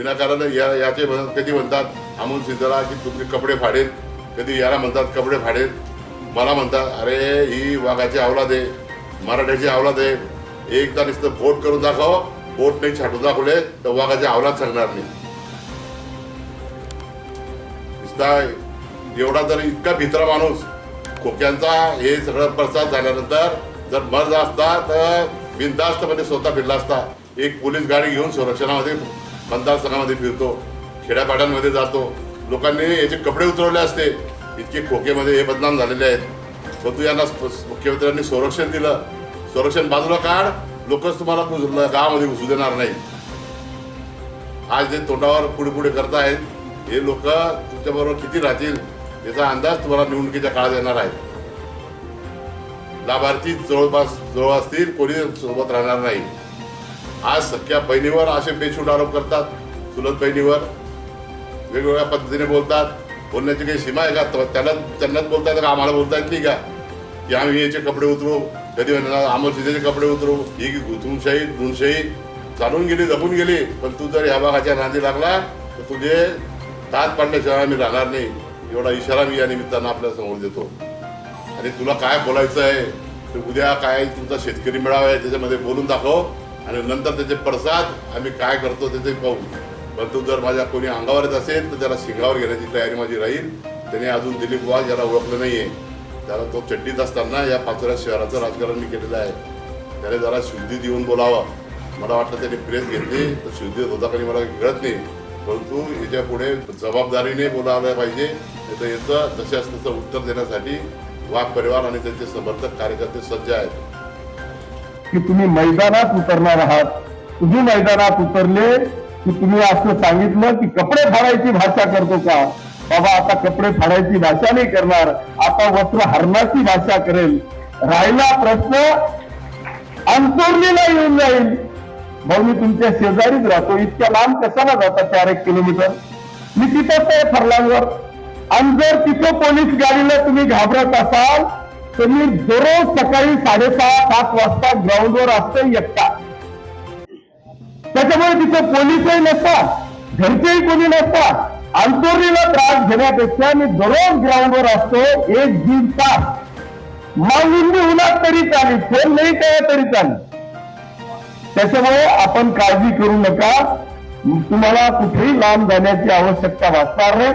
विनाकारण या याचे कधी म्हणतात अमोल सिद्धला की तुमचे कपडे फाडेल कधी याला म्हणतात कपडे फाडेल. मला म्हणतात अरे ही वाघाची अवलाद आहे मराठ्याची अवलाद आहे. एकदा नुसतं बोट करून दाखव बोट नाही छाटून दाखवले तर वाघाची अवलाद सांगणार नाही. नुसता एवढा जर इतका भित्रा माणूस खोक्यांचा हे सगळं प्रसाद झाल्यानंतर जर मर्द असता तर बिनधास्तपणे स्वतः फिरला असता. एक पोलीस गाडी घेऊन संरक्षणामध्ये मतदारसंघामध्ये फिरतो खेड्यापाड्यांमध्ये जातो. लोकांनी याचे कपडे उतरवले असते. इतके खोकेमध्ये हे बदनाम झालेले आहेत. परंतु यांना मुख्यमंत्र्यांनी संरक्षण दिलं. संरक्षण बाजूला काढ. लोकच तुम्हाला गावामध्ये घुसू देणार नाही. आज जे तोंडावर पुढे पुढे करत आहेत हे लोक तुमच्याबरोबर किती राहतील याचा अंदाज तुम्हाला निवडणुकीच्या काळात येणार आहे. लाभार्थी जवळपास जवळ असतील कोणी सोबत राहणार नाही. आज सख्या बहिणीवर असे बेछूट आरोप करतात चुलत बहिणीवर. वेगवेगळ्या पद्धतीने बोलतात. बोलण्याची काही सीमा आहे का? तर त्याला त्यांनाच बोलता का? आम्हाला बोलता येत नाही का? की आम्ही याचे कपडे उतरू कधी म्हणणार अमोल सिद्धेचे कपडे उतरू. ही गुथुमशाही धुनशाही चालून गेली जपून गेली. पण तू जर या भागाच्या नांदी लागला तर तुझे दात पाडल्याशिवाय आम्ही राहणार नाही. एवढा इशारा मी या निमित्तानं आपल्यासमोर देतो. आणि तुला काय बोलायचं आहे उद्या काय तुमचा शेतकरी मेळावा आहे त्याच्यामध्ये बोलून दाखव. आणि नंतर त्याचे प्रसाद आम्ही काय करतो त्याचे पाहू. परंतु जर माझ्या कोणी अंगावर येत असेल तर त्याला शिंगावर घेण्याची तयारी माझी राहील. त्याने अजून दिलीप वाघ याला ओळखलं नाहीये. त्याला तो चड्डीत असताना या पाचोऱ्या शहराचं राजकारण मी केलेलं आहे. त्याने जरा शुद्धी देऊन बोलावं. मला वाटतं त्याने प्रेस घेतली तर शुद्धी होता काही मला कळत नाही. परंतु याच्यापुढे जबाबदारीने बोलायला पाहिजे तर याचं जशास तसं उत्तर देण्यासाठी वाघ परिवार आणि त्यांचे समर्थक कार्यकर्ते सज्ज आहेत. की तुम्ही मैदानात उतरणार आहात. तुम्ही मैदानात उतरले की तुम्ही असं सांगितलं की कपडे फाडायची भाषा करतो का? बाबा आता कपडे फाडायची भाषा नाही करणार. आता वस्त्र हरणाची भाषा करेल. राहिला प्रश्न अंतुर्लीला येऊन जाईल. भाऊ मी तुमच्या शेजारीच राहतो. इतक्या लांब कशाला जाता चार एक किलोमीटर? मी तिथंच आहे फरलांवर. आणि जर तिथं पोलीस गाडीला तुम्ही घाबरत असाल तर मी दररोज सकाळी साडेसहा सात वाजता ग्राउंडवर असतो एकटा. त्याच्यामुळे तिथे पोलीसही नसतात घरचेही कोणी नसतात. अंतोरीला त्रास घेण्यापेक्षा मी दररोज ग्राउंडवर असतो एक दीड तास. मागून उन्हात तरी चालेल फोन नाही काय तरी चालेल. त्याच्यामुळे आपण काळजी करू नका. तुम्हाला कुठेही लांब जाण्याची आवश्यकता भासणार नाही.